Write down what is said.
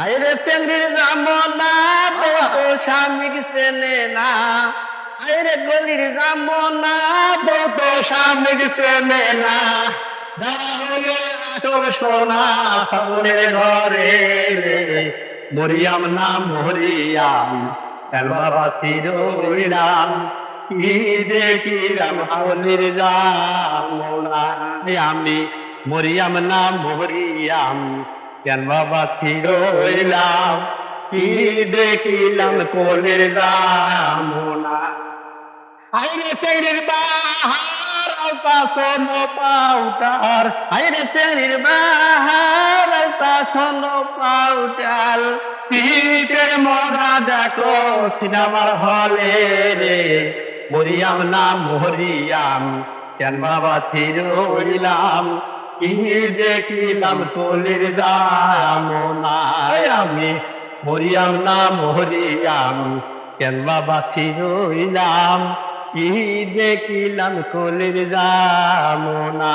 আইরে চেঙ্গির জামনা বউ স্বামীর চেনে না। আইরে গলির জামনা বউ স্বামীর চেনে না। মরিয়াম না, মরিয়াম চিরইলাম কি দেখিলাম হাওলির জামনা আমি। মরিয়াম না, মরিয়াম কেন বাবা চিরইলাম কি দেখিলাম কোলের দামনা? আইরে তেরির বাহার আলতা সোনো পাউটার আইরে তেরির বাহার আলতা সোনো পাউটাল পিঠের মরা দেখো, সিনেমার হলে রে। মরিয়াম না মরিয়াম, কেন বাবা থিরইলাম কি দেখিলাম তোলের দাম আমি। হরিয়াম নাম হরিয়াম কেন বাবা ফিরইলাম? কি দেখিলাম কোলের দামনা